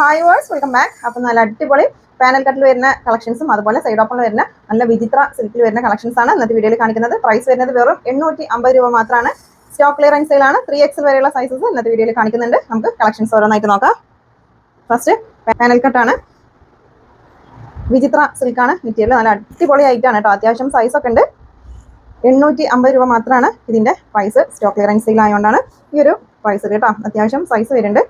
Hi verse welcome back അപ്പം നല്ല അടിപൊളി പാനൽ കട്ടിൽ വരുന്ന കളക്ഷൻസും അതുപോലെ സൈഡ് ഓപ്പണിൽ വരുന്ന നല്ല വിചിത്ര സിൽക്കിൽ വരുന്ന കളക്ഷൻസ് ആണ് ഇന്നത്തെ വീഡിയോയിൽ കാണിക്കുന്നത്. പ്രൈസ് വരുന്നത് വെറും എണ്ണൂറ്റി അമ്പത് രൂപ മാത്രമാണ്. സ്റ്റോക്ക് ക്ലിയറൻസ് സെയിലാണ് ത്രീ എക്സ് വരെയുള്ള സൈസസ് ഇന്നത്തെ വീഡിയോയിൽ കാണിക്കുന്നുണ്ട്. നമുക്ക് കളക്ഷൻസ് ഓരോന്നായിട്ട് നോക്കാം. ഫസ്റ്റ് പാനൽ കട്ടാണ് വിചിത്ര സിൽക്കാണ് മെറ്റീരിയൽ നല്ല അടിപൊളി ആയിട്ടാണ് കേട്ടോ. അത്യാവശ്യം സൈസ് ഒക്കെ ഉണ്ട്. എണ്ണൂറ്റി അമ്പത് രൂപ മാത്രമാണ് ഇതിന്റെ പ്രൈസ് സ്റ്റോക്ക് ക്ലിയറൻസ് സെയിൽ ആയതുകൊണ്ടാണ് ഈ ഒരു പ്രൈസ് കേട്ടോ. അത്യാവശ്യം സൈസ് വരുന്നുണ്ട്.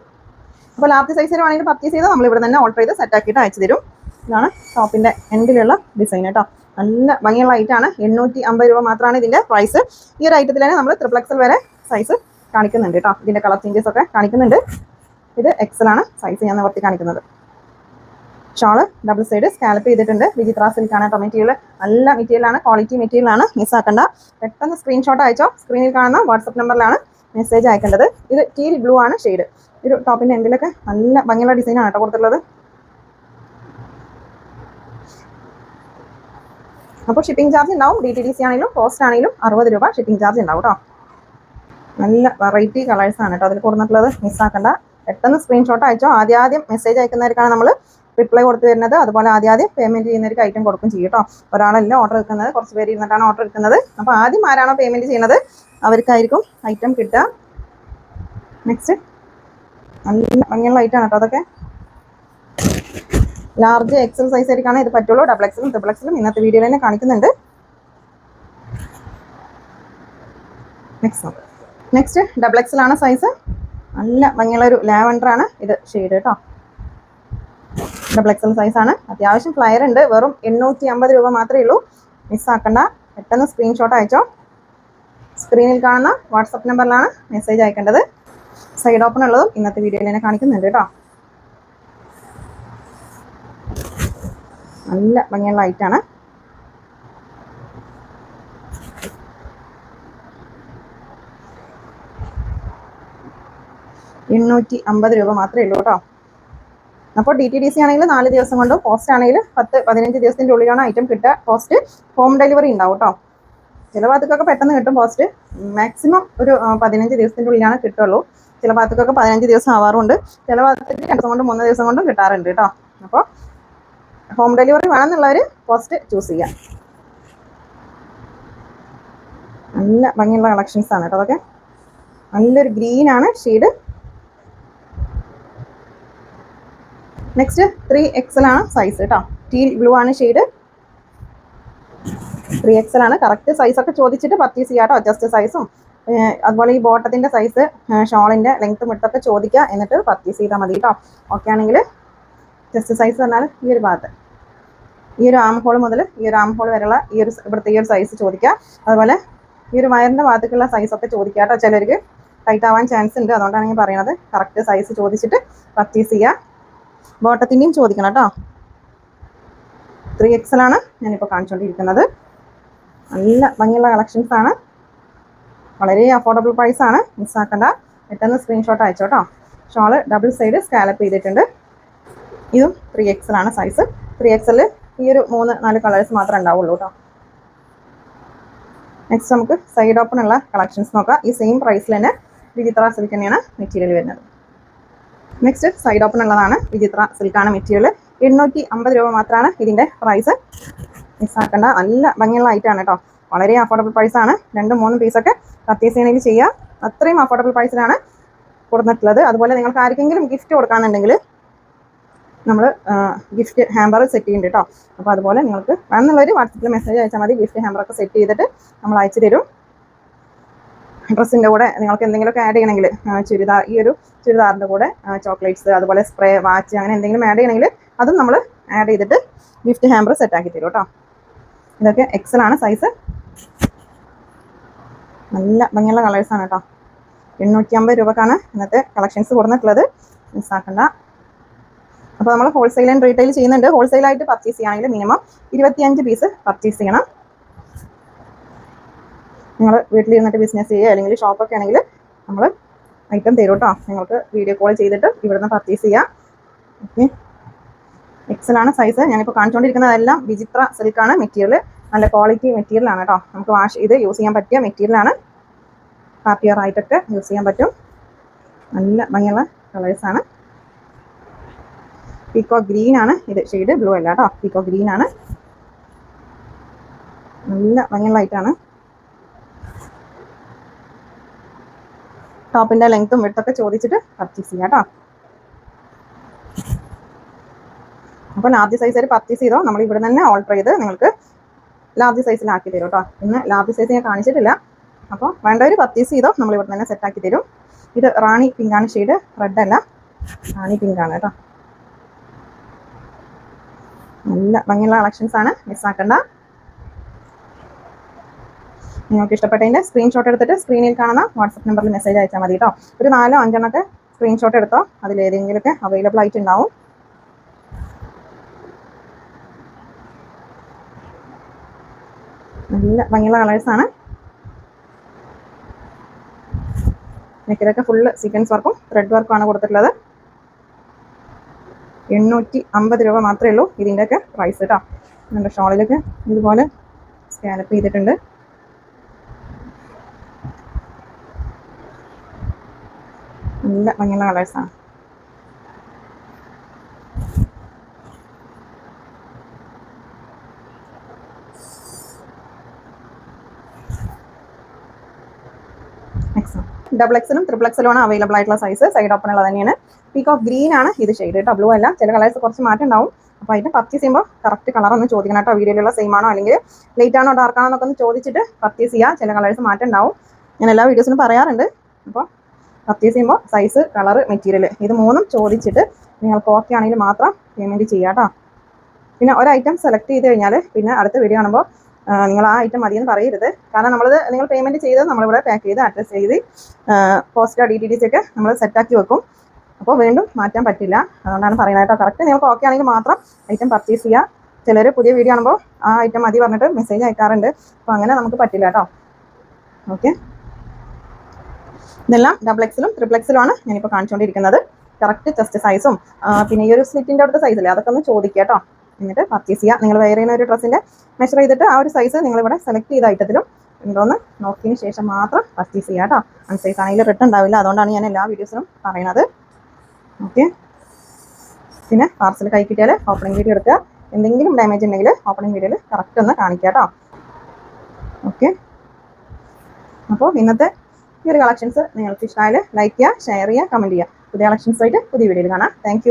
അപ്പോൾ ലാർജ് സൈസ് വേണമെങ്കിൽ പർച്ചേസ് ചെയ്താൽ നമ്മൾ ഇവിടെ തന്നെ ഓർഡർ ചെയ്ത് സെറ്റ് ആക്കിയിട്ട് അയച്ചു തരും. ഇതാണ് ടോപ്പിന്റെ എൻഡിലുള്ള ഡിസൈൻ കേട്ടോ. നല്ല ഭംഗിയുള്ള ഐറ്റാണ് എണ്ണൂറ്റി അമ്പത് രൂപ മാത്രമാണ് ഇതിന്റെ പ്രൈസ് ഈ ഒരു ഐറ്റത്തിൽ തന്നെ നമ്മൾ ത്രിപ്ലക്സൽ വരെ സൈസ് കാണിക്കുന്നുണ്ട് കേട്ടോ. ഇതിന്റെ കളർ ചേഞ്ചസ് ഒക്കെ കാണിക്കുന്നുണ്ട്. ഇത് എക്സൽ ആണ് സൈസ് ഞാൻ നിവർത്തി കാണിക്കുന്നത്. ഷോൾ ഡബിൾ സൈഡ് സ്കാലപ്പ് ചെയ്തിട്ടുണ്ട്. വിചിത്ര സിൽക്കാണ് കേട്ടോ മെറ്റീരിയൽ നല്ല മെറ്റീരിയലാണ് ക്വാളിറ്റി മെറ്റീരിയലാണ് മിസ് ആക്കണ്ട. പെട്ടെന്ന് സ്ക്രീൻഷോട്ട് അയച്ചോ. സ്ക്രീനിൽ കാണുന്ന വാട്സപ്പ് നമ്പറിലാണ് മെസ്സേജ് അയക്കേണ്ടത്. ഇത് ടീൽ ബ്ലൂ ആണ് ഷെയ്ഡ് ഒരു ടോപ്പിന്റെ എൻഡിലൊക്കെ നല്ല ഭംഗിയുള്ള ഡിസൈനാണ് കേട്ടോ കൊടുത്തിട്ടുള്ളത്. അപ്പോൾ ഷിപ്പിംഗ് ചാർജ് ഉണ്ടാവും. ഡി ടി ഡി സി ആണെങ്കിലും കോസ്റ്റ് ആണെങ്കിലും അറുപത് രൂപ ഷിപ്പിംഗ് ചാർജ് ഉണ്ടാവും കേട്ടോ. നല്ല വെറൈറ്റി കളേഴ്സ് ആണ് കേട്ടോ അതിൽ കൊടുത്തിട്ടുള്ളത്. മിസ്സാക്കണ്ട പെട്ടെന്ന് സ്ക്രീൻഷോട്ട് അയച്ചോ. ആദ്യം ആദ്യം മെസ്സേജ് അയക്കുന്നവർക്കാണ് നമ്മൾ റിപ്ലൈ കൊടുത്തു വരുന്നത്. അതുപോലെ ആദ്യം ആദ്യം പേയ്മെന്റ് ചെയ്യുന്നവർക്ക് ഐറ്റം കൊടുക്കും ചെയ്യും കേട്ടോ. ഒരാളല്ല ഓർഡർ എടുക്കുന്നത്. കുറച്ച് പേര് ഇരുന്നിട്ടാണ് ഓർഡർ എടുക്കുന്നത്. അപ്പോൾ ആദ്യം ആരാണോ പേയ്മെന്റ് ചെയ്യുന്നത്? അവർക്കായിരിക്കും ഐറ്റം കിട്ടുക. നെക്സ്റ്റ് നല്ല ഭംഗിയുള്ള ലൈറ്റ് ആണ് കേട്ടോ അതൊക്കെ. ലാർജ് എക്സൽ സൈസ് ആയിരിക്കാണ് ഇത് പറ്റുള്ളൂ. ഡബിൾ എക്സലും ട്രിപ്പിൾ എക്സലും ഇന്നത്തെ വീഡിയോയിൽ തന്നെ കാണിക്കുന്നുണ്ട്. നെക്സ്റ്റ് നെക്സ്റ്റ് ഡബിൾ ആണ് സൈസ് നല്ല ഭംഗിയുള്ള ഒരു ലാവൻഡർ ആണ് ഇത് ഷെയ്ഡ് കേട്ടോ. ഡബിൾ എക്സൽ സൈസ് ആണ്. അത്യാവശ്യം ഫ്ലയർ ഉണ്ട്. വെറും എണ്ണൂറ്റി അമ്പത് രൂപ മാത്രമേ ഉള്ളൂ. മിസ്സാക്കണ്ട പെട്ടെന്ന് സ്ക്രീൻഷോട്ട് അയച്ചോ. സ്ക്രീനിൽ കാണുന്ന വാട്സപ്പ് നമ്പറിലാണ് മെസ്സേജ് അയക്കേണ്ടത്. സൈഡ് ഓപ്പൺ ഉള്ളതും ഇന്നത്തെ വീഡിയോയിൽ തന്നെ കാണിക്കുന്നുണ്ട് കേട്ടോ. നല്ല ഭംഗിയുള്ള ലൈറ്റാണ് എണ്ണൂറ്റി അമ്പത് രൂപ മാത്രമേ ഉള്ളൂ കേട്ടോ. അപ്പോൾ ഡി ടി ഡി സി ആണെങ്കിൽ നാല് ദിവസം കൊണ്ട് പോസ്റ്റ് ആണെങ്കിൽ പത്ത് പതിനഞ്ച് ദിവസത്തിന്റെ ഉള്ളിലാണ് ഐറ്റം കിട്ടുക. പോസ്റ്റ് ഹോം ഡെലിവറി ഉണ്ടാവും കേട്ടോ. ചില ഭാഗത്തൊക്കെ പെട്ടെന്ന് കിട്ടും പോസ്റ്റ് മാക്സിമം ഒരു പതിനഞ്ച് ദിവസത്തിന്റെ ഉള്ളിലാണ് കിട്ടുള്ളൂ ചില ഭാഗത്തൊക്കെ പതിനഞ്ച് ദിവസം ആവാറുണ്ട്. ചില ഭാഗത്തേക്ക് രണ്ട് ദിവസം കൊണ്ടും മൂന്ന് ദിവസം കൊണ്ടും കിട്ടാറുണ്ട് കേട്ടോ. അപ്പോൾ ഹോം ഡെലിവറി വേണമെന്നുള്ളവർ പോസ്റ്റ് ചൂസ് ചെയ്യാം. നല്ല ഭംഗിയുള്ള കളക്ഷൻസ് ആണ് കേട്ടോ അതൊക്കെ. നല്ലൊരു ഗ്രീൻ ആണ് ഷെയ്ഡ് നെക്സ്റ്റ് ത്രീ എക്സൽ ആണ് സൈസ് കേട്ടോ. ടീൽ ബ്ലൂ ആണ് ഷെയ്ഡ് ത്രീ എക്സൽ ആണ്. കറക്റ്റ് സൈസ് ഒക്കെ ചോദിച്ചിട്ട് പർച്ചേസ് ചെയ്യാം കേട്ടോ ജസ്റ്റ് സൈസും അതുപോലെ ഈ ബോട്ടത്തിന്റെ സൈസ് ഷോളിന്റെ ലെങ്ത് വിട്ടൊക്കെ ചോദിക്കുക എന്നിട്ട് പർച്ചേസ് ചെയ്താൽ മതി കേട്ടോ ഓക്കെ ആണെങ്കിൽ ജസ്റ്റ് സൈസ് പറഞ്ഞാൽ ഈ ഒരു ഭാഗത്ത്. ഈ ഒരു ആം ഹോൾ മുതൽ ഈ ഒരു ആം ഹോൾ വരെയുള്ള ഈ ഒരു ഇവിടുത്തെ ഈ ഒരു സൈസ് ചോദിക്കുക അതുപോലെ ഈ ഒരു വയറിന്റെ ഭാഗത്തേക്കുള്ള സൈസ് ഒക്കെ ചോദിക്കുക കേട്ടോ ചിലർക്ക് ടൈറ്റ് ആവാൻ ചാൻസ് ഉണ്ട്. അതുകൊണ്ടാണ് ഞാൻ പറയുന്നത് കറക്റ്റ് സൈസ് ചോദിച്ചിട്ട് പർച്ചേസ് ചെയ്യുക ബോട്ടത്തിന്റെയും ചോദിക്കണം കേട്ടോ ത്രീ എക്സൽ ആണ് ഞാനിപ്പോൾ കാണിച്ചുകൊണ്ടിരിക്കുന്നത് നല്ല ഭംഗിയുള്ള കളക്ഷൻസ് ആണ്. വളരെ അഫോർഡബിൾ ആണ്. മിസ്സാക്കണ്ട. പെട്ടെന്ന് സ്ക്രീൻഷോട്ട് അയച്ചോ കേട്ടോ ഷോൾ ഡബിൾ സൈഡ് സ്കാലപ്പ് ചെയ്തിട്ടുണ്ട്. ഇതും ത്രീ എക്സൽ ആണ് സൈസ് ത്രീ എക്സൽ ഈ ഒരു മൂന്ന് നാല് കളേഴ്സ് മാത്രമേ ഉണ്ടാവുള്ളൂ കേട്ടോ നെക്സ്റ്റ് നമുക്ക് സൈഡ് ഓപ്പൺ ഉള്ള കളക്ഷൻസ് നോക്കാം. ഈ സെയിം പ്രൈസിൽ തന്നെ വിചിത്ര സിൽക്ക് തന്നെയാണ് മെറ്റീരിയൽ വരുന്നത്. നെക്സ്റ്റ് സൈഡ് ഓപ്പൺ ഉള്ളതാണ് വിചിത്ര സിൽക്കാണ് മെറ്റീരിയൽ എണ്ണൂറ്റി അമ്പത് രൂപ മാത്രമാണ് ഇതിന്റെ പ്രൈസ് മിസ്സാക്കേണ്ട. നല്ല ഭംഗിയുള്ള ഐറ്റാണ് കേട്ടോ വളരെ അഫോർഡബിൾ പ്രൈസാണ് രണ്ടും മൂന്നും പീസൊക്കെ കത്തീസേനയിൽ ചെയ്യണമെങ്കിൽ ചെയ്യാം. അത്രയും അഫോർഡബിൾ പ്രൈസിലാണ് കൊടുത്തിട്ടുള്ളത് അതുപോലെ നിങ്ങൾക്ക് ആർക്കെങ്കിലും ഗിഫ്റ്റ് കൊടുക്കാന്നുണ്ടെങ്കിൽ നമ്മൾ ഗിഫ്റ്റ് ഹാമ്പർ സെറ്റ് ചെയ്യുന്നുണ്ട് കേട്ടോ. അപ്പോൾ അതുപോലെ നിങ്ങൾക്ക് വേണമെന്നുള്ളൊരു വാട്സപ്പിൽ മെസ്സേജ് അയച്ചാൽ മതി. ഗിഫ്റ്റ് ഹാമ്പറൊക്കെ സെറ്റ് ചെയ്തിട്ട് നമ്മൾ അയച്ചു തരും. ഡ്രസ്സിന്റെ കൂടെ നിങ്ങൾക്ക് എന്തെങ്കിലുമൊക്കെ ആഡ് ചെയ്യണമെങ്കിൽ ചുരിദാർ ഈ ഒരു ചുരിദാറിന്റെ കൂടെ ചോക്ലേറ്റ്സ് അതുപോലെ സ്പ്രേ വാച്ച് അങ്ങനെ എന്തെങ്കിലും ആഡ് ചെയ്യണമെങ്കിൽ അതും നമ്മൾ ആഡ് ചെയ്തിട്ട് ഗിഫ്റ്റ് ഹാമ്പർ സെറ്റാക്കി തരും കേട്ടോ. ഇതൊക്കെ എക്സലാണ് സൈസ് നല്ല ഭംഗിയുള്ള കളേഴ്സാണ് കേട്ടോ. എണ്ണൂറ്റി അമ്പത് രൂപക്കാണ് ഇന്നത്തെ കളക്ഷൻസ് കൊടുത്തിട്ടുള്ളത്. മിസ്സാക്കണ്ട അപ്പോൾ നമ്മൾ ഹോൾസെയിൽ ആൻഡ് റീറ്റെയിൽ ചെയ്യുന്നുണ്ട്. ഹോൾസെയിലായിട്ട് പർച്ചേസ് ചെയ്യുകയാണെങ്കിൽ മിനിമം ഇരുപത്തിയഞ്ച് പീസ് പർച്ചേസ് ചെയ്യണം. നിങ്ങൾ വീട്ടിലിരുന്നിട്ട് ബിസിനസ് ചെയ്യുക അല്ലെങ്കിൽ ഷോപ്പൊക്കെ ആണെങ്കിൽ നമ്മൾ ഐറ്റം തരും കേട്ടോ. നിങ്ങൾക്ക് വീഡിയോ കോൾ ചെയ്തിട്ട് ഇവിടുന്ന് പർച്ചേസ് ചെയ്യാം. ഓക്കെ എക്സലാണ് സൈസ് ഞാനിപ്പോൾ കാണിച്ചുകൊണ്ടിരിക്കുന്നതെല്ലാം വിചിത്ര സിൽക്കാണ് മെറ്റീരിയൽ നല്ല ക്വാളിറ്റി മെറ്റീരിയലാണ് കേട്ടോ നമുക്ക് വാഷ് ചെയ്ത് യൂസ് ചെയ്യാൻ പറ്റിയ മെറ്റീരിയലാണ് ഹാപ്പി ഇയർ ആയിട്ടൊക്കെ യൂസ് ചെയ്യാൻ പറ്റും. നല്ല ഭംഗിയുള്ള കളേഴ്സാണ് പീക്കോ ഗ്രീൻ ആണ്. ഇത് ഷെയ്ഡ് ബ്ലൂ അല്ല കേട്ടോ പീക്കോ ഗ്രീൻ ആണ്. നല്ല ഭംഗിയുള്ള ടോപ്പിന്റെ ലെങ്ത്തും വിട്ടൊക്കെ ചോദിച്ചിട്ട് പർച്ചേസ് ചെയ്യാം കേട്ടോ അപ്പോൾ ലാർജ് സൈസ് ആയിട്ട് പർച്ചേസ് ചെയ്തോ? നമ്മൾ ഇവിടെ തന്നെ ഓൾട്ടർ ചെയ്ത് നിങ്ങൾക്ക് ലാർജ് സൈസിൽ ആക്കി തരും കേട്ടോ. ഇന്ന് ലാർജ് സൈസ് ഞാൻ കാണിച്ചിട്ടില്ല. അപ്പോൾ വേണ്ടവർ പത്തീസ് ചെയ്തോ നമ്മൾ ഇവിടെ തന്നെ സെറ്റ് ആക്കി തരും. ഇത് റാണി പിങ്കാണ് ഷെയ്ഡ് റെഡ് അല്ല. റാണി പിങ്കാണ് കേട്ടോ. നല്ല ഭംഗിയുള്ള കളക്ഷൻസ് ആണ് മിസ്സാക്കണ്ട നിങ്ങൾക്ക് ഇഷ്ടപ്പെട്ടതിന്റെ സ്ക്രീൻഷോട്ട് എടുത്തിട്ട് സ്ക്രീനിൽ കാണുന്ന വാട്സപ്പ് നമ്പറിൽ മെസ്സേജ് അയച്ചാൽ മതി കേട്ടോ. ഒരു നാലോ അഞ്ചെണ്ണൊക്കെ സ്ക്രീൻഷോട്ട് എടുത്തോ അതിൽ ഏതെങ്കിലുമൊക്കെ അവൈലബിൾ ആയിട്ടുണ്ടാവും. നല്ല ഭംഗിയുള്ള കളേഴ്സാണ് നെക്കിലൊക്കെ ഫുള്ള് സീക്വൻസ് വർക്കും ത്രെഡ് വർക്കും ആണ് കൊടുത്തിട്ടുള്ളത്. എണ്ണൂറ്റി അമ്പത് രൂപ മാത്രമേ ഉള്ളൂ ഇതിന്റെയൊക്കെ പ്രൈസ് കേട്ടോ നമ്മുടെ ഷോളിലൊക്കെ ഇതുപോലെ സ്കാനപ്പ് ചെയ്തിട്ടുണ്ട്. നല്ല ഭംഗിയുള്ള കളേഴ്സാണ് ഡബിൾ എക്സിലും ട്രിപ്പിൾ എക്സലും ആണ് അവൈലബിൾ ആയിട്ടുള്ള സൈസ് സൈഡ് ഓപ്പൺ ഉള്ളത് തന്നെയാണ്. പീക്ക് ഓഫ് ഗ്രീൻ ആണ് ഇത് ഷെയ്ഡ് കേട്ടോ ബ്ലൂ അല്ല. ചില കളേഴ്സ് കുറച്ച് മാറ്റം ഉണ്ടാവും. അപ്പോൾ അതിന് പർച്ചേസ് ചെയ്യുമ്പോൾ കറക്റ്റ് കളർ ഒന്ന് ചോദിക്കണം കേട്ടോ വീഡിയോയിലുള്ള സെയിം ആണോ അല്ലെങ്കിൽ ലൈറ്റ് ആണോ ഡാർക്ക് ആണോ എന്നൊക്കെ ഒന്ന് ചോദിച്ചിട്ട് പർച്ചേസ് ചെയ്യുക ചില കളേഴ്സ് മാറ്റം ഉണ്ടാവും. ഞാൻ എല്ലാ വീഡിയോസിനും പറയാറുണ്ട്. അപ്പോൾ പർച്ചേസ് ചെയ്യുമ്പോൾ സൈസ് കളർ മെറ്റീരിയൽ ഇത് മൂന്നും ചോദിച്ചിട്ട് നിങ്ങൾക്ക് ഓക്കെ ആണെങ്കിൽ മാത്രം പേയ്മെന്റ് ചെയ്യാം കേട്ടോ പിന്നെ ഒരു ഐറ്റം സെലക്ട് ചെയ്ത് കഴിഞ്ഞാൽ പിന്നെ അടുത്ത വീഡിയോ കാണുമ്പോൾ നിങ്ങൾ ആ ഐറ്റം മതിയെന്ന് പറയരുത്. കാരണം നമ്മളത് നിങ്ങൾ പേയ്മെന്റ് ചെയ്ത് നമ്മളിവിടെ പാക്ക് ചെയ്ത് അഡ്രസ്സ് ചെയ്ത് പോസ്റ്റ് ഡി ടി ഡി ഒക്കെ നമ്മൾ സെറ്റാക്കി വെക്കും. അപ്പോൾ വീണ്ടും മാറ്റാൻ പറ്റില്ല. അതുകൊണ്ടാണ് പറയുന്നത് കറക്റ്റ് നിങ്ങൾക്ക് ഓക്കെ ആണെങ്കിൽ മാത്രം ഐറ്റം പർച്ചേസ് ചെയ്യുക ചിലർ പുതിയ വീഡിയോ കാണുമ്പോൾ ആ ഐറ്റം മതി പറഞ്ഞിട്ട് മെസ്സേജ് അയക്കാറുണ്ട്. അപ്പോൾ അങ്ങനെ നമുക്ക് പറ്റില്ല കേട്ടോ. ഓക്കെ ഇതെല്ലാം ഡബിൾ എക്സിലും ട്രിപ്പിൾ എക്സിലും ആണ് ഞാനിപ്പോൾ കാണിച്ചുകൊണ്ടിരിക്കുന്നത്. കറക്റ്റ് ചെസ്റ്റ് സൈസും പിന്നെ ഈ ഒരു സ്ലിറ്റിന്റെ അടുത്ത സൈസില്ലേ അതൊക്കെ ഒന്ന് ചോദിക്കുക കേട്ടോ. എന്നിട്ട് പർച്ചേസ് ചെയ്യുക നിങ്ങൾ വെയർ ചെയ്യുന്ന ഒരു ഡ്രസ്സിന്റെ മെഷർ ചെയ്തിട്ട് ആ ഒരു സൈസ് നിങ്ങളിവിടെ സെലക്ട് ചെയ്ത ഐറ്റത്തിലും ഉണ്ടോയെന്ന് നോക്കിയതിന് ശേഷം മാത്രം പർച്ചേസ് ചെയ്യുക കേട്ടോ അൺസൈസ് ആണെങ്കിൽ റിട്ടേൺ ഉണ്ടാവില്ല. അതുകൊണ്ടാണ് ഞാൻ എല്ലാ വീഡിയോസിലും പറയുന്നത്. ഓക്കെ പിന്നെ പാർസൽ കൈ കിട്ടിയാൽ ഓപ്പണിംഗ് വീഡിയോ എടുക്കുക. എന്തെങ്കിലും ഡാമേജ് ഉണ്ടെങ്കിൽ ഓപ്പണിംഗ് വീഡിയോയിൽ കറക്റ്റ് ഒന്ന് കാണിക്കുക കേട്ടോ ഓക്കെ അപ്പോൾ ഇന്നത്തെ ഈ ഒരു കളക്ഷൻസ് നിങ്ങൾക്ക് ഇഷ്ടമായാൽ ലൈക്ക് ചെയ്യുക ഷെയർ ചെയ്യുക കമന്റ് ചെയ്യുക. പുതിയ കളക്ഷൻസ് ആയിട്ട് പുതിയ വീഡിയോയിൽ കാണാം. താങ്ക്